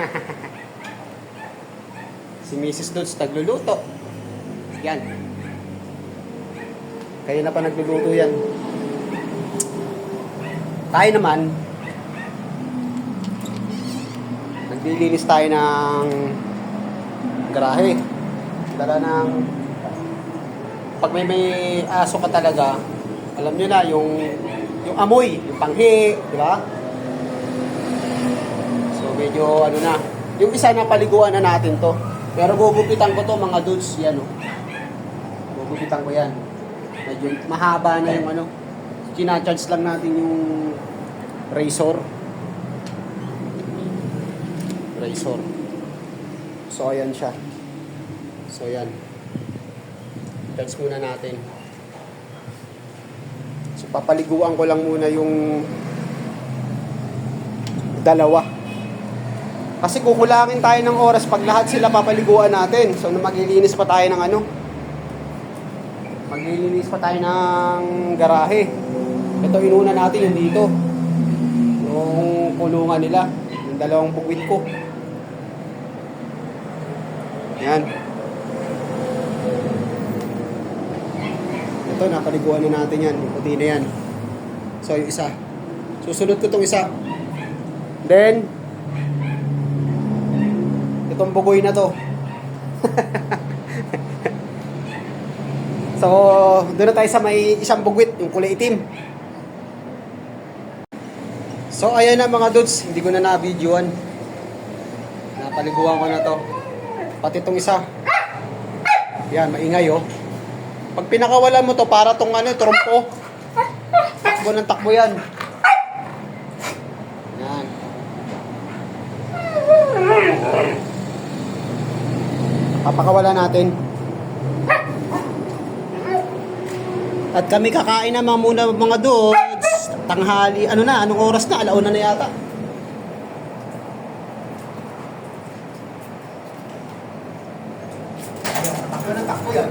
si Mrs. Dodds nagluluto. Yan. Kaya na pa nagluluto yan. Tayo naman, naglilinis tayo ng garahe. Dala ng pag may may aso ka talaga, alam nyo na, yung yung amoy, yung panghi, di ba? Medyo ano na. Yung isa na paliguan na natin to. Pero gugupitan ko to mga dudes, yan o. Gugupitan ko yan. Medyo mahaba na yung ano. Kinacharge lang natin yung razor. Razor. So ayan siya. So ayan. Charge muna natin. So papaliguan ko lang muna yung dalawa. Kasi kukulangin tayo ng oras pag lahat sila papaliguan natin. So maglilinis pa tayo ng ano? Maglilinis pa tayo ng garahe. Ito inuna natin yung dito. Yung kulungan nila. Yung dalawang bugwit ko. Yan. Ito, napaliguan na natin yan. Yung puti na yan. So, yung isa. Susunod ko itong isa. Then, itong bugoy na to. so, doon na tayo sa may isang bugwit, yung kulay itim. So, ayan na mga dudes. Hindi ko na na-videoan. Napaliguan ko na to. Pati itong isa. Yan, maingay oh. Pag pinakawalan mo to, para tong ano, trompo. Takbo ng takbo yan. Yan. Papakawala natin. At kami kakain naman muna mga dudes. Tanghali, ano na, anong oras na? Alauna na yata. Takbo ng takbo yan.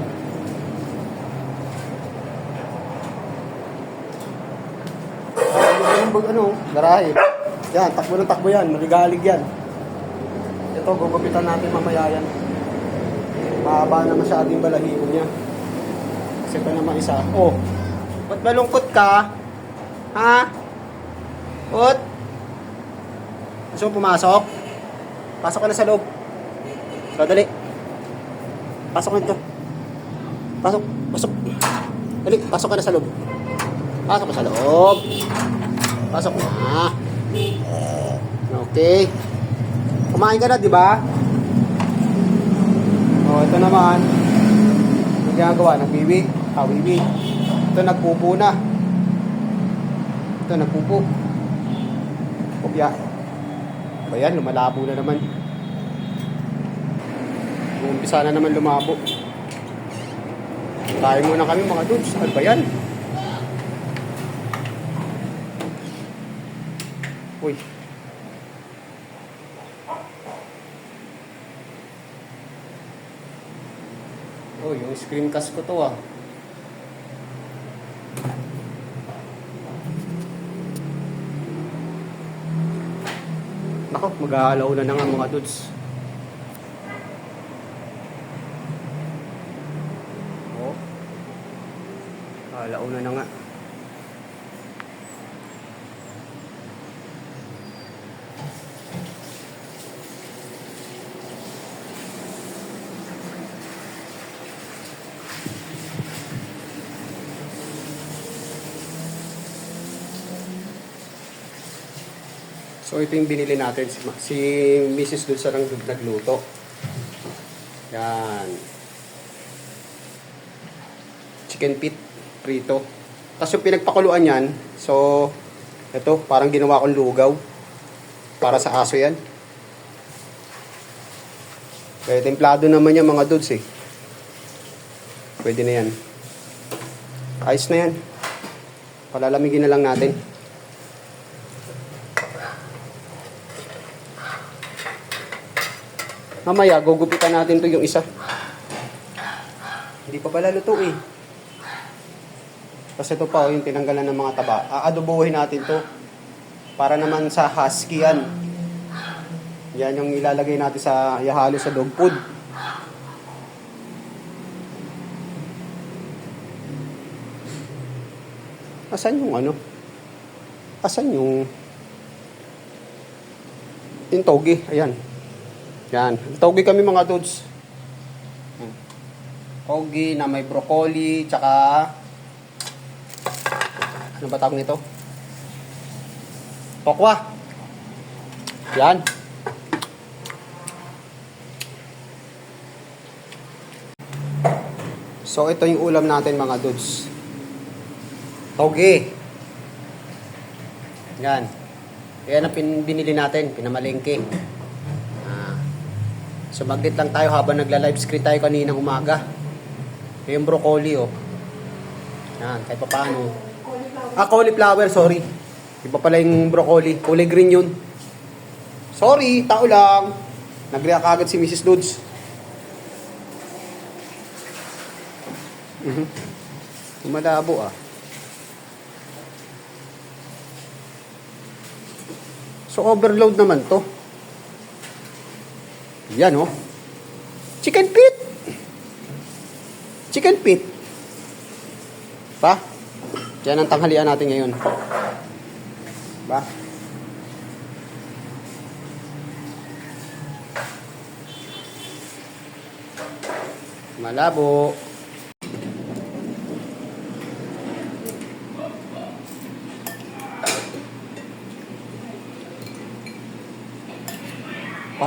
Ano, garahe. Yan, takbo ng takbo yan, maligalig yan. Ito, gugupitan natin mamaya yan. Mahaba na masyado yung balahibo niya. Kasi ito naman isa. Oh, ba't malungkot ka? Ha? Ut? Gusto mo pumasok? Pasok ka na sa loob. So. Pasok ka nito. Pasok, pasok. Dali, pasok ka na sa loob. Pasok ka sa loob. Pasok na. Okay. Kumain ka na, di ba? Oh, ito naman. Ang ginagawa, nagbiwi. Kawiwi. Ito, nagpupo na. Ito, nagpupo. Kopya. Ba yan, lumalabo na naman. Umpisa na naman lumabo. Tayo muna kami mga dudes. Ano ba yan? Uy. Oh, yung screencast ko to ah. Nako, mag-aalaw na nga mga dudes. Oh. Alaw na na nga. So ito yung binili natin si, si Mrs. dun sa nagluto. Yan. Chicken pit prito. Tapos yung pinagpakuluan yan, so ito parang ginawa kong lugaw. Para sa aso yan. Kaya templado naman yan mga dudes eh. Pwede na yan. Ayos na yan. Palalamigin na lang natin. Mamaya, gugupitan natin to yung isa. Hindi pa pala luto eh. Kasi ito pa, oh, yung tinanggalan ng mga taba. Aadobohin natin to. Para naman sa husky yan. Yan yung ilalagay natin sa ihalo sa dog food. Asan yung ano? Asan yung yung togi? Ayan. Yan. Togi kami mga dudes. Yan. Togi na may broccoli, tsaka ano ba tawag nito? Tokwa. Yan. So ito yung ulam natin mga dudes. Toge. Yan. Yan ang pin- binili natin, pinamalengke. Ah. Sumaglit lang tayo habang nagla-live screen tayo kaninang umaga. Yung broccoli oh. Yan, kahit pa paano. Ah, cauliflower, sorry. Iba pala yung broccoli. Kulay green yun. Sorry, tao lang. Nag-react agad si Mrs. Dudes. Mhm. Malabo ah. So overload naman to. Yan oh. Chicken pit. Chicken pit. Pa? Yan ang tanghalian natin ngayon. Ba? Malabo.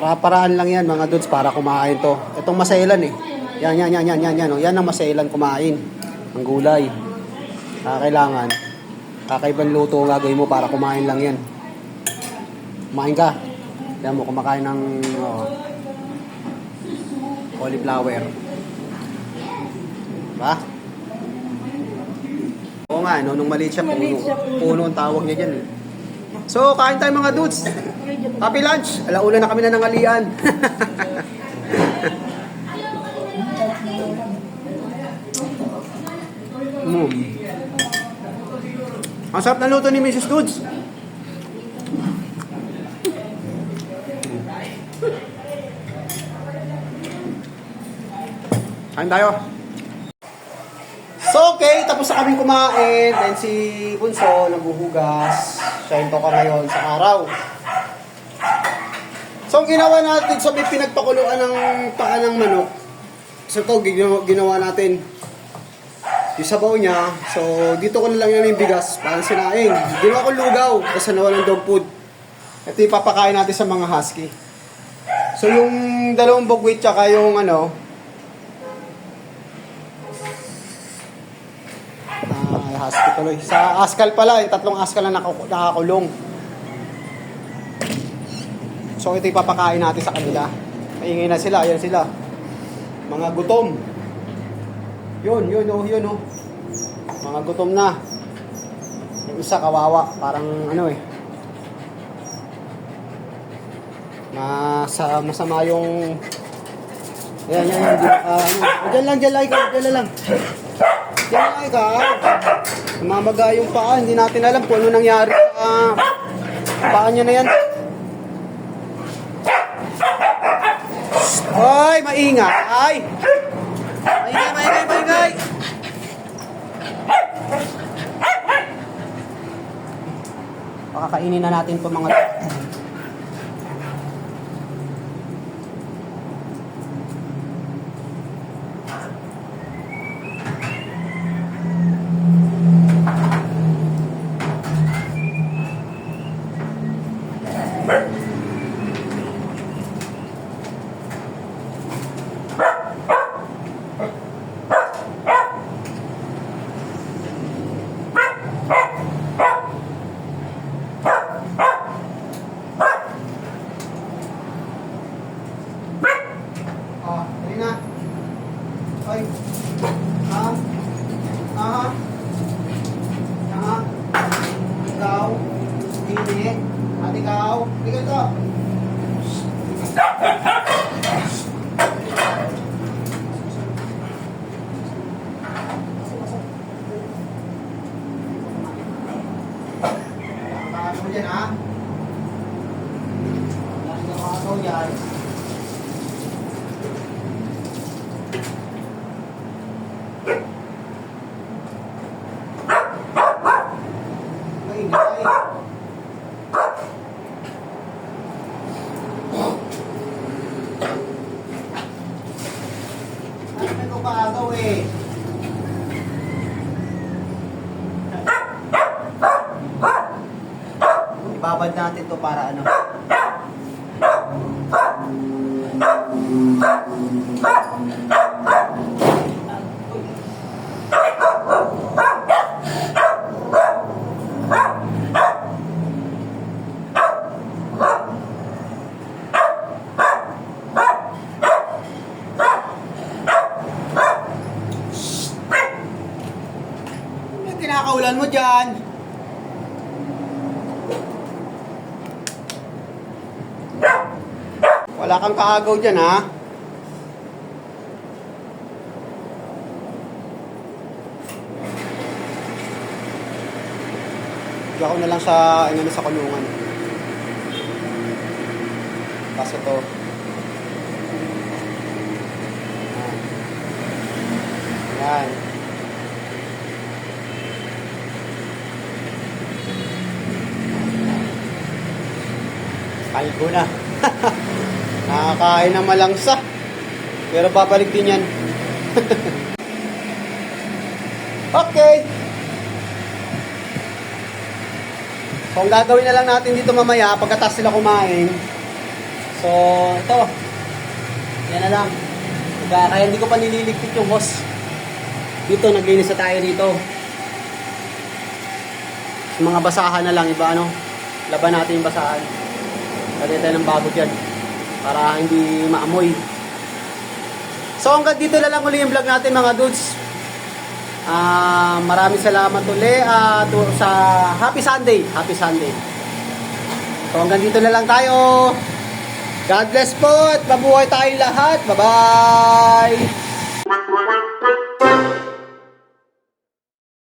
Para-paraan lang yan mga dudes para kumain to. Itong masailan eh. Yan, yan, yan, yan, yan, yan. Oh. Yan ang masailan kumain. Ang gulay. Ah, kailangan. Kakaibang luto ang gagawin mo para kumain lang yan. Kumain ka. Yan mo, kumakain ng oh, cauliflower. Ba? Oo nga, no, nung. Maliit siya, puno. Puno ang tawag niya dyan eh. So, kain tayo mga dudes. Happy lunch! Alauna na kami na nangalian. mm. Ang sarap na luto ni Mrs. Dudes. Kain tayo. Tapos na kami kumain. Then si Bunso, naghuhugas. Siya yung toka ngayon sa araw. So, ang ginawa natin, may pinagpakuluan ng paka ng manok. So, ito, ginawa, natin yung sabaw niya. So, dito ko na lang yung bigas, parang sinaing. Ginawa ko lugaw, kasi nawa ng dog food. Ito yung papakain natin sa mga husky. So, yung dalawang bugwit, tsaka yung ano, Tuloy. Sa askal pala, yung tatlong askal na nakaku- nakakulong. So ito ipapakain natin sa kanila. Maingay na sila, ayan sila. Mga gutom. Yun, yun, oh, yun, oh. Mga gutom na. Yung isa kawawa, parang ano eh. Masa, masama yung... Ayan, yan, yan. Di- ah, ano. Lang, diyan lang, diyan lang. Diyan lang, ikaw. Namamaga yung paa, hindi natin alam kung ano nangyari sa paa niya na yan. Hoy, maingay! Ay! Maingay, maingay, maingay! Pakakainin na natin po mga Ah, ayun na. Ay. Ah. Ah. Ah. Ikaw. Hindi. At Ikaw to. Paano mo dyan, ha? Dahil ka makakaw yan. yan. Ay, hindi ay. Ano na ito kaagaw eh? Ibabad natin to para ano? Yung kinakaulan mo dyan? Wala kang kaagaw dyan, ha? Diyan ako na lang sa, ano sa kulungan. Kaso to. Yan. Ko na. Nakakain ng malangsa. Pero babalik din yan. okay. So, ang gagawin na lang natin dito mamaya, pagkatas sila kumain. So, ito. Yan na lang. Kaya, kaya hindi ko pa nililigpit yung hose. Dito, naglinis na tayo dito. Sa mga basahan na lang, iba ano, laban natin yung basahan. Lagyan tayo ng bago dyan. Para hindi maamoy. So hanggang dito na lang uli yung vlog natin mga dudes. Ah, maraming salamat uli at sa Happy Sunday. Happy Sunday. So hanggang dito na lang tayo. God bless po at mabuhay tayong lahat. Bye-bye!